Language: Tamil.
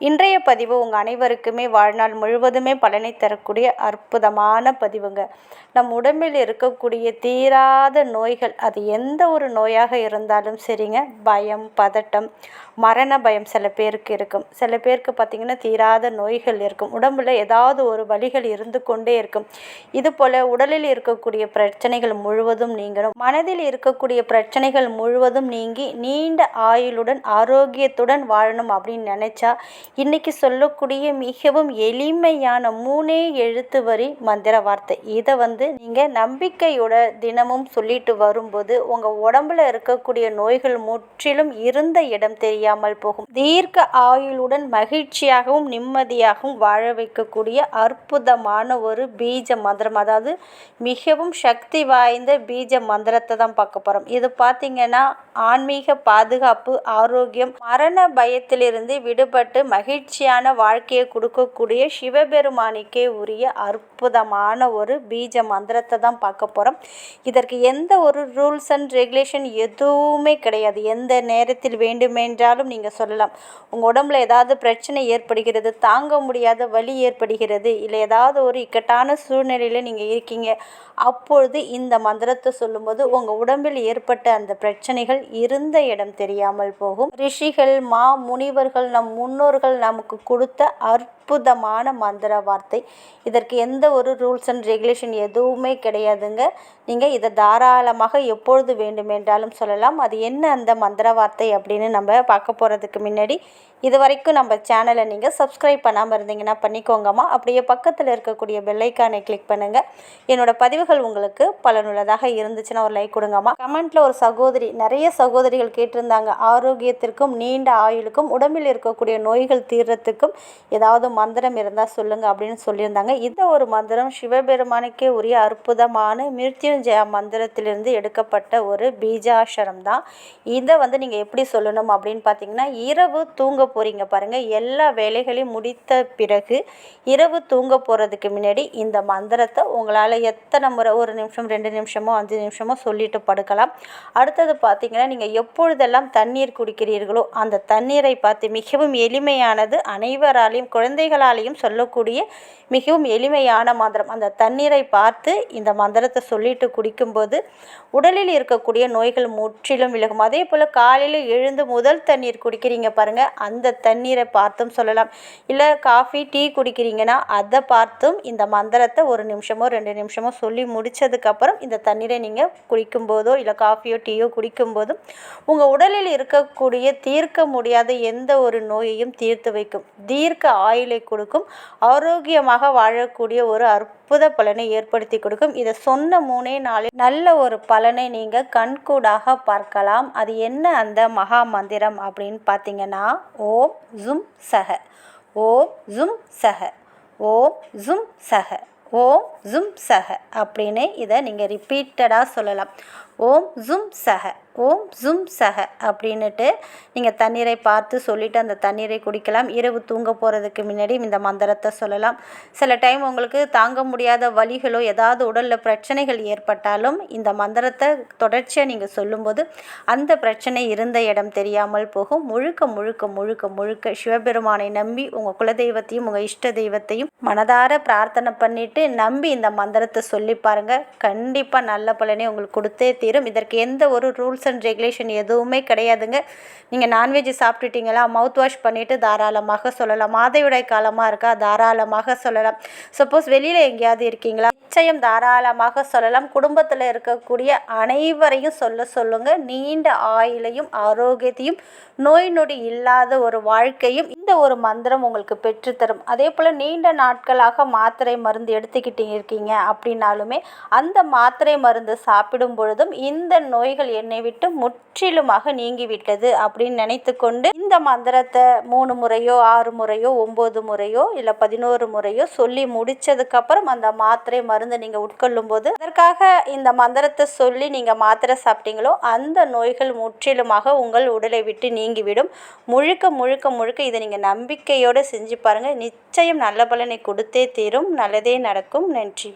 இன்றைய பதிவு உங்கள் அனைவருக்குமே வாழ்நாள் முழுவதுமே பலனை தரக்கூடிய அற்புதமான பதிவுங்க. நம் உடம்பில் இருக்கக்கூடிய தீராத நோய்கள் அது எந்த ஒரு நோயாக இருந்தாலும் சரிங்க பயம் பதட்டம் மரண பயம் சில பேருக்கு இருக்கும். சில பேருக்கு பார்த்திங்கன்னா தீராத நோய்கள் இருக்கும். உடம்புல ஏதாவது ஒரு வலிகள் இருந்து கொண்டே இருக்கும். இது போல் உடலில் இருக்கக்கூடிய பிரச்சனைகள் முழுவதும் நீங்கணும். மனதில் இருக்கக்கூடிய பிரச்சனைகள் முழுவதும் நீங்கி நீண்ட ஆயுளுடன் ஆரோக்கியத்துடன் வாழணும் அப்படின்னு நினச்சா இன்னைக்கு சொல்லக்கூடிய மிகவும் எளிமையான மூணே எழுத்து வரி மந்திர வார்த்தை. இதை வந்து நீங்கள் நம்பிக்கையோட தினமும் சொல்லிட்டு வரும்போது உங்கள் உடம்புல இருக்கக்கூடிய நோய்கள் முற்றிலும் இருந்த இடம் தெரியாமல் போகும். தீர்க்க ஆயுளுடன் மகிழ்ச்சியாகவும் நிம்மதியாகவும் வாழ வைக்கக்கூடிய அற்புதமான ஒரு பீஜ மந்திரம். அதாவது மிகவும் சக்தி வாய்ந்த பீஜ மந்திரத்தை தான் பார்க்க போகிறோம் இது பார்த்தீங்கன்னா ஆன்மீக பாதுகாப்பு ஆரோக்கியம் மரண பயத்திலிருந்து விடுபட்டு மகிழ்ச்சியான வாழ்க்கையை கொடுக்கக்கூடிய சிவபெருமானிக்கே உரிய அற்புதமான ஒரு பீஜ மந்திரத்தை தான் பார்க்க போகிறோம் இதற்கு எந்த ஒரு ரூல்ஸ் அண்ட் ரெகுலேஷன் எதுவுமே கிடையாது. எந்த நேரத்தில் வேண்டுமென்றாலும் நீங்கள் சொல்லலாம். உங்கள் உடம்புல ஏதாவது பிரச்சனை ஏற்படுகிறது தாங்க முடியாத வலி ஏற்படுகிறது இல்லை ஏதாவது ஒரு இக்கட்டான சூழ்நிலையில் நீங்கள் இருக்கீங்க அப்பொழுது இந்த மந்திரத்தை சொல்லும்போது உங்கள் உடம்பில் ஏற்பட்ட அந்த பிரச்சனைகள் இருந்த இடம் தெரியாமல் போகும். ரிஷிகள் மா முனிவர்கள் நம் முன்னோர்கள் நமக்கு கொடுத்த அற்புதமான மந்திர வார்த்தை. இதற்கு எந்த ஒரு ரூல்ஸ் அண்ட் ரெகுலேஷன் எதுவுமே கிடையாதுங்க. நீங்கள் இதை தாராளமாக எப்பொழுது வேண்டுமென்றாலும் சொல்லலாம். அது என்ன அந்த மந்திர வார்த்தை அப்படின்னு நம்ம பார்க்க போகிறதுக்கு முன்னாடி இது வரைக்கும் நம்ம சேனலை நீங்கள் சப்ஸ்கிரைப் பண்ணாமல் இருந்தீங்கன்னா பண்ணிக்கோங்கம்மா. அப்படியே பக்கத்தில் இருக்கக்கூடிய பெல்லைக்கானை கிளிக் பண்ணுங்கள் என்னோடய பதிவுகள் உங்களுக்கு பலனுள்ளதாக இருந்துச்சுன்னா ஒரு லைக் கொடுங்கம்மா. கமெண்ட்டில் ஒரு சகோதரி நிறைய சகோதரிகள் கேட்டிருந்தாங்க. ஆரோக்கியத்திற்கும் நீண்ட ஆயுளுக்கும் உடம்பில் இருக்கக்கூடிய நோய்கள் தீர்றதுக்கும் ஏதாவது மந்திரம் இருந்தால் சொல்லுங்கள் அப்படின்னு சொல்லியிருந்தாங்க. இந்த ஒரு மந்திரம் சிவபெருமானுக்கே உரிய அற்புதமான மிருத்யுஞ்சய மந்திரத்திலிருந்து எடுக்கப்பட்ட ஒரு பீஜாஷரம் தான். இதை வந்து நீங்கள் எப்படி சொல்லணும் அப்படின்னு பார்த்தீங்கன்னா இரவு தூங்க போகிறீங்க பாருங்கள் எல்லா வேலைகளையும் முடித்த பிறகு இரவு தூங்க போகிறதுக்கு முன்னாடி இந்த மந்திரத்தை உங்களால் எத்தனை முறை ஒரு நிமிஷம் ரெண்டு நிமிஷமோ அஞ்சு நிமிஷமோ சொல்லிட்டு படுக்கலாம். அடுத்தது பார்த்தீங்கன்னா நீங்கள் எப்பொழுதெல்லாம் தண்ணீர் குடிக்கிறீர்களோ அந்த தண்ணீரை பார்த்து மிகவும் எளிமையானது அனைவராலையும் குழந்தைகளாலையும் சொல்லக்கூடிய மிகவும் எளிமையான மந்திரம். அந்த தண்ணீரை பார்த்து இந்த மந்திரத்தை சொல்லிட்டு குடிக்கும்போது உடலில் இருக்கக்கூடிய நோய்கள் முற்றிலும் விலகும். அதே போல் காலையில் எழுந்து முதல் தண்ணீர் குடிக்கிறீங்க பாருங்கள் அந்த தண்ணீரை பார்த்தும் சொல்லலாம். இல்லை காஃபி டீ குடிக்கிறீங்கன்னா அதை பார்த்தும் இந்த மந்திரத்தை ஒரு நிமிஷமோ ரெண்டு நிமிஷமோ சொல்லி முடித்ததுக்கப்புறம் இந்த தண்ணீரை நீங்கள் குடிக்கும்போதோ இல்லை காஃபியோ டீயோ குடிக்கும்போதும் உங்கள் உடலில் இருக்கக்கூடிய தீர்க்க முடியாத எந்த ஒரு நோயையும் தீர்த்து வைக்கும். தீர்க்க ஆயுளை கொடுக்கும். ஆரோக்கியமாக வாழக்கூடிய ஒரு அற்புத பலனை ஏற்படுத்தி கொடுக்கும். இதை சொன்ன மூணே நாளில் நல்ல ஒரு பலனை நீங்கள் கண்கூடாக பார்க்கலாம். அது என்ன அந்த மகா மந்திரம் அப்படின்னு பார்த்தீங்கன்னா ஓம் ஜும் சஹ. ஓம் ஜும் சஹ. ஓம் ஜும் சஹ. ஓம் ஜும் சஹ. அப்படின்னு இதை நீங்கள் ரிப்பீட்டடாக சொல்லலாம். ஓம் ஜும் சஹ ஓம் ஜும் சஹ அப்படின்னுட்டு நீங்கள் தண்ணீரை பார்த்து சொல்லிவிட்டு அந்த தண்ணீரை குடிக்கலாம். இரவு தூங்க போகிறதுக்கு முன்னாடி இந்த மந்திரத்தை சொல்லலாம். சில டைம் உங்களுக்கு தாங்க முடியாத வழிகளோ ஏதாவது உடலில் பிரச்சனைகள் ஏற்பட்டாலும் இந்த மந்திரத்தை தொடர்ச்சியாக நீங்கள் சொல்லும்போது அந்த பிரச்சனை இருந்த இடம் தெரியாமல் போகும். முழுக்க முழுக்க முழுக்க முழுக்க சிவபெருமானை நம்பி உங்கள் குலதெய்வத்தையும் உங்கள் இஷ்ட தெய்வத்தையும் மனதார பிரார்த்தனை பண்ணிவிட்டு நம்பி இந்த மந்திரத்தை சொல்லி பாருங்கள் கண்டிப்பாக நல்ல பலனை உங்களுக்கு கொடுத்தே தீரும். இதற்கு எந்த ஒரு ரூல்ஸ் அண்ட் ரெகுலேஷன் எதுவுமே கிடையாதுங்க. நீங்கள் நான்வெஜ் சாப்பிட்டுட்டீங்களா மவுத் வாஷ் பண்ணிவிட்டு தாராளமாக சொல்லலாம். மாதவிடாய் காலமாக இருக்கா தாராளமாக சொல்லலாம். சப்போஸ் வெளியில் எங்கேயாவது இருக்கீங்களா நிச்சயம் தாராளமாக சொல்லலாம். குடும்பத்தில் இருக்கக்கூடிய அனைவரையும் சொல்ல சொல்லுங்கள் நீண்ட ஆயுளையும் ஆரோக்கியத்தையும் நோய் நொடி இல்லாத ஒரு வாழ்க்கையும் இந்த ஒரு மந்திரம் உங்களுக்கு பெற்றுத்தரும். அதே போல் நீண்ட நாட்களாக மாத்திரை மருந்து எடுத்துக்கிட்டு இருக்கீங்க அப்படின்னாலுமே அந்த மாத்திரை மருந்து சாப்பிடும் பொழுதும் இந்த நோய்கள் என்னை விட்டு முற்றிலுமாக நீங்கிவிட்டது அப்படின்னு நினைத்து கொண்டு இந்த மந்திரத்தை மூணு முறையோ ஆறு முறையோ ஒம்பது முறையோ இல்லை பதினோரு முறையோ சொல்லி முடித்ததுக்கப்புறம் அந்த மாத்திரை மருந்து நீங்கள் உட்கொள்ளும் போது அதற்காக இந்த மந்திரத்தை சொல்லி நீங்கள் மாத்திரை சாப்பிட்டீங்களோ அந்த நோய்கள் முற்றிலுமாக உங்கள் உடலை விட்டு நீங்கிவிடும். முழுக்க முழுக்க முழுக்க இதை நீங்கள் நம்பிக்கையோடு செஞ்சு பாருங்கள் நிச்சயம் நல்ல பலனை கொடுத்தே தீரும். நல்லதே நடக்கும். நன்றி.